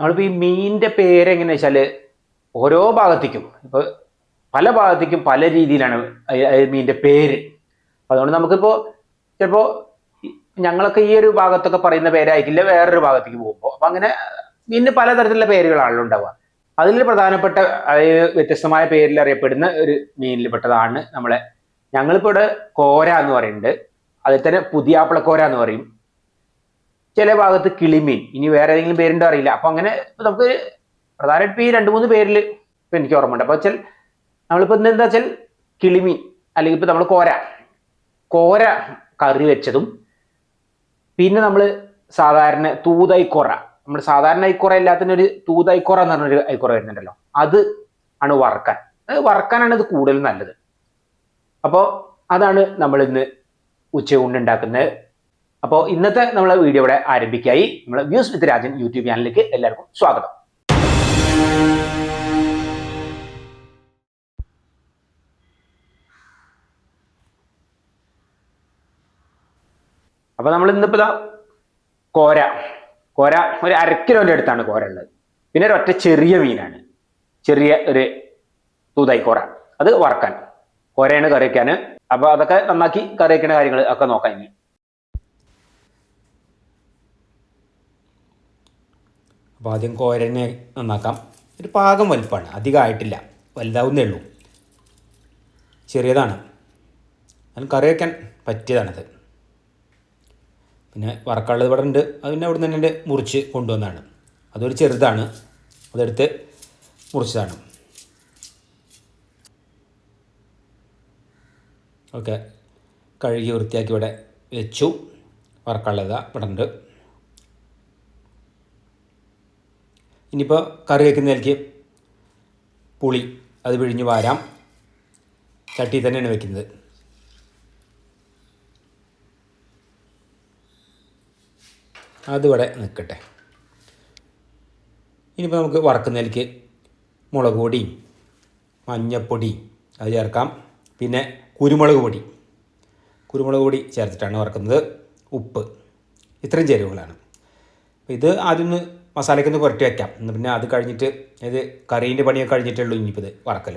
നമ്മളിപ്പോൾ ഈ മീനിന്റെ പേര് എങ്ങനെയാ വെച്ചാൽ ഓരോ ഭാഗത്തേക്കും ഇപ്പോൾ പല ഭാഗത്തേക്കും പല രീതിയിലാണ് മീനിന്റെ പേര്. അതുകൊണ്ട് നമുക്കിപ്പോൾ ചിലപ്പോൾ ഞങ്ങളൊക്കെ ഈ ഒരു ഭാഗത്തൊക്കെ പറയുന്ന പേരായിരിക്കില്ല വേറൊരു ഭാഗത്തേക്ക് പോകുമ്പോൾ അപ്പം അങ്ങനെ മീനിന് പലതരത്തിലുള്ള പേരുകളാണല്ലോ ഉണ്ടാവുക. അതിൽ പ്രധാനപ്പെട്ട അതായത് വ്യത്യസ്തമായ പേരിൽ അറിയപ്പെടുന്ന ഒരു മീനിൽപ്പെട്ടതാണ് നമ്മളെ. ഞങ്ങളിപ്പോൾ ഇവിടെ കോര എന്ന് പറയുന്നുണ്ട്. അതിൽ തന്നെ പുതിയാപ്പിളക്കോര എന്ന് പറയും. ചില ഭാഗത്ത് കിളിമീൻ. ഇനി വേറെ ഏതെങ്കിലും പേരുണ്ടോ അറിയില്ല. അപ്പൊ അങ്ങനെ നമുക്ക് പ്രധാനമായിട്ട് ഈ രണ്ട് മൂന്ന് പേരിൽ ഇപ്പൊ എനിക്ക് ഓർമ്മയുണ്ട്. അപ്പൊ വെച്ചാൽ നമ്മളിപ്പോ എന്താ വെച്ചാൽ കിളിമീൻ അല്ലെങ്കിൽ ഇപ്പൊ നമ്മൾ കോര. കോര കറി വെച്ചതും പിന്നെ നമ്മൾ സാധാരണ തൂതൈക്കൊറ. നമ്മൾ സാധാരണ ഐക്കുറ എല്ലാത്തിനും ഒരു തൂതൈക്കുറ എന്ന് പറഞ്ഞൊരു ഐക്കുറ വരുന്നുണ്ടല്ലോ. അത് ആണ് വറക്കാൻ. അത് വറക്കാനാണ് ഇത് കൂടുതൽ നല്ലത്. അപ്പോൾ അതാണ് നമ്മൾ ഇന്ന് ഉച്ചയൂണ് ഉണ്ടാക്കുന്നത് അപ്പോൾ ഇന്നത്തെ നമ്മളെ വീഡിയോ ഇവിടെ ആരംഭിക്കായി. നമ്മൾ വ്യൂസ് വിത്ത് രാജൻ യൂട്യൂബ് ചാനലിലേക്ക് എല്ലാവർക്കും സ്വാഗതം. അപ്പോൾ നമ്മൾ ഇന്നിപ്പോൾ ഇതാ കോര. കോര ഒരു അര കിലോന്റെ അടുത്താണ് കോര ഉള്ളത്. പിന്നെ ഒരൊറ്റ ചെറിയ മീനാണ്. ചെറിയ ഒരു തൂതായി കോര. അത് വറക്കാൻ. കോരയാണ് കറി വയ്ക്കാൻ അപ്പോൾ അതൊക്കെ നന്നാക്കി കറി കാര്യങ്ങൾ ഒക്കെ നോക്കാം ഇനി. അപ്പോൾ ആദ്യം കോരനെ നന്നാക്കാം. ഒരു പാകം വലുപ്പമാണ് അധികമായിട്ടില്ല വലുതാവുന്നേ ഉള്ളൂ. ചെറിയതാണ്. അതിന് കറി വയ്ക്കാൻ പറ്റിയതാണത്. പിന്നെ വറക്കാനുള്ളത് ഇവിടെ ഉണ്ട്. അത് പിന്നെ അവിടെ നിന്ന് തന്നെ മുറിച്ച് കൊണ്ടുവന്നതാണ്. അതൊരു ചെറുതാണ്. അതെടുത്ത് മുറിച്ചതാണ്. ഓക്കെ. കഴുകി വൃത്തിയാക്കി ഇവിടെ വെച്ചു. വറക്കാനുള്ളത് ഇവിടെ ഉണ്ട്. ഇനിയിപ്പോൾ കറി വയ്ക്കുന്നതിലേക്ക് പുളി അത് പിഴിഞ്ഞ് വാരാം. ചട്ടി തന്നെയാണ് വെക്കുന്നത്. അതിവിടെ നിൽക്കട്ടെ. ഇനിയിപ്പോൾ നമുക്ക് വറക്കുന്നതിലേക്ക് മുളക് പൊടി മഞ്ഞപ്പൊടി അത് ചേർക്കാം. പിന്നെ കുരുമുളക് പൊടി. കുരുമുളക് പൊടി ചേർത്തിട്ടാണ് വറക്കുന്നത്. ഉപ്പ്. ഇത്രയും ചേരുവകളാണ്. ഇത് ആദ്യം മസാലയ്ക്ക് ഒന്ന് പുരട്ടി വയ്ക്കാം പിന്നെ അത് കഴിഞ്ഞിട്ട് ഇത് കറീന്റെ പണിയൊക്കെ കഴിഞ്ഞിട്ടുള്ളൂ ഇനിയിപ്പോൾ ഇത് വറക്കൽ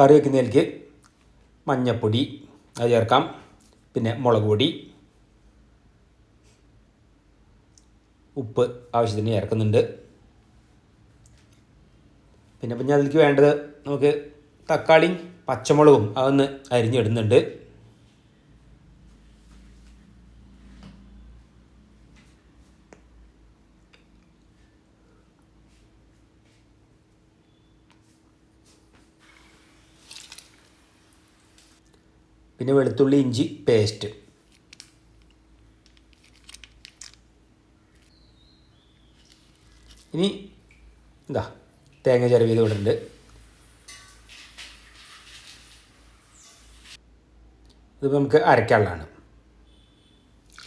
കറി വയ്ക്കുന്നതിലേക്ക് മഞ്ഞപ്പൊടി അത് ചേർക്കാം. പിന്നെ മുളക് പൊടി ഉപ്പ് ആവശ്യത്തിന് ചേർക്കുന്നുണ്ട്. പിന്നെ പിന്നെ അതിലേക്ക് വേണ്ടത് നമുക്ക് തക്കാളിയും പച്ചമുളകും അതൊന്ന് അരിഞ്ഞിടുന്നുണ്ട്. പിന്നെ വെളുത്തുള്ളി ഇഞ്ചി പേസ്റ്റ് ഇനി എന്താ തേങ്ങ ചിരവിയത് ചെയ്ത് ഇതിപ്പോൾ നമുക്ക് അരയ്ക്കാനുള്ളതാണ്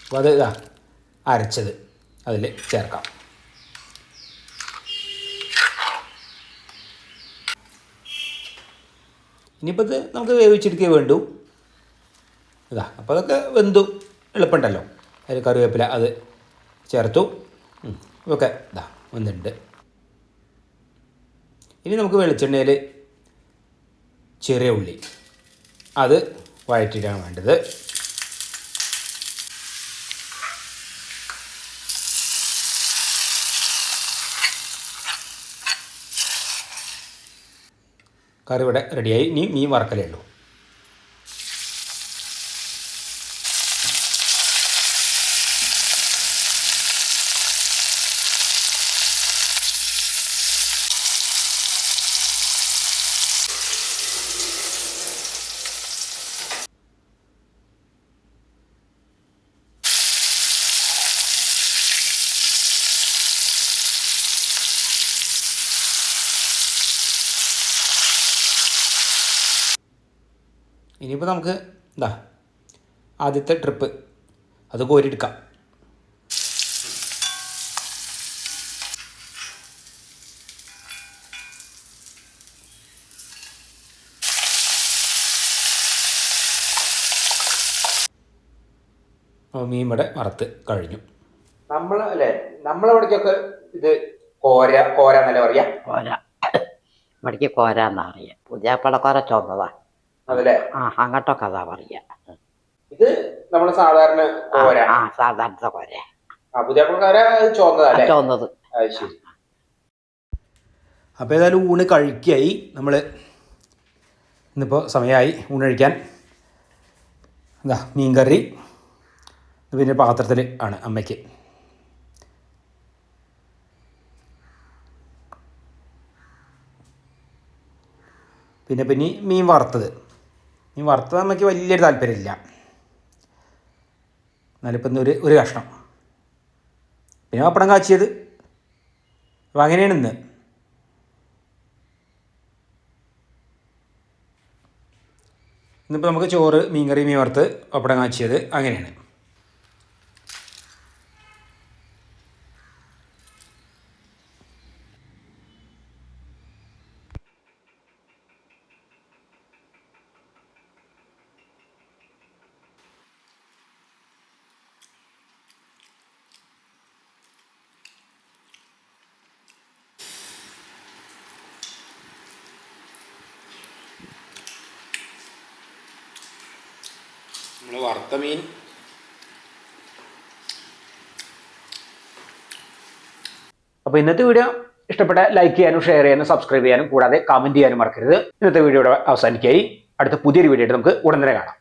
അപ്പോൾ അത് ഇതാ അരച്ചത് അതിൽ ചേർക്കാം. ഇനിയിപ്പോൾ ഇത് നമുക്ക് വേവിച്ചെടുക്കേ വേണ്ടു. ഇതാ അപ്പോൾ അതൊക്കെ വെന്തു. എളുപ്പമുണ്ടല്ലോ. അതിൽ കറിവേപ്പില അത് ചേർത്തു. ഓക്കെ ഇതാ വന്നിട്ടുണ്ട് ഇനി നമുക്ക് വെളിച്ചെണ്ണയിൽ ചെറിയ ഉള്ളി. അത് വഴറ്റിയിട്ടാണ് വേണ്ടത്. കറി ഇവിടെ റെഡിയായി ഇനി മീൻ വറക്കലേ ഉള്ളൂ. ഇനിയിപ്പോൾ നമുക്ക് എന്താ ആദ്യത്തെ ട്രിപ്പ് അത് കോരിയെടുക്കാം. മീൻ ഇവിടെ വറുത്ത് കഴിഞ്ഞു. നമ്മൾ അല്ലേ നമ്മളവിടേക്കൊക്കെ ഇത് കോര കോര എന്നല്ലേ പറയാ? കോര. ഇവിടേക്ക് കോര എന്നാ പറയാ. പുതിയ പടക്കോര അതല്ലേ? ആ അങ്ങോട്ടൊക്കെ അതാ പറയുക ഇത് നമ്മൾ സാധാരണ ആ, കോര ആ സാധാരണ കോര ആ പുതിയ കോര ചോന്നതല്ലേ ചുവന്നത് ശരി. അപ്പോൾ ഏതായാലും ഊണ് കഴിക്കായി. നമ്മൾ ഇന്നിപ്പോൾ സമയമായി ഊണ് കഴിക്കാൻ. എന്താ മീൻകറി. കറി പിന്നെ പാത്രത്തിൽ ആണ് അമ്മയ്ക്ക്. പിന്നെ പിന്നെ മീൻ വറുത്തത്. മീൻ വറുത്തത് അമ്മയ്ക്ക് വലിയൊരു താല്പര്യമില്ല. എന്നാലിപ്പം ഒരു ഒരു കഷ്ണം. പിന്നെ പപ്പടം കാച്ചിയത്. അപ്പം അങ്ങനെയാണ് ഇന്ന്. ഇന്നിപ്പോൾ നമുക്ക് ചോറ് മീൻകറി മീൻ വറുത്ത് പപ്പടം കാച്ചിയത് അങ്ങനെയാണ്. അപ്പൊ അപ്പോൾ ഇന്നത്തെ വീഡിയോ ഇഷ്ടപ്പെട്ട ലൈക്ക് ചെയ്യാനും ഷെയർ ചെയ്യാനും സബ്സ്ക്രൈബ് ചെയ്യാനും കൂടാതെ കമന്റ് ചെയ്യാനും മറക്കരുത്. ഇന്നത്തെ വീഡിയോ അവസാനിക്കായി അടുത്ത പുതിയൊരു വീഡിയോ നമുക്ക് ഉടൻ തന്നെ കാണാം.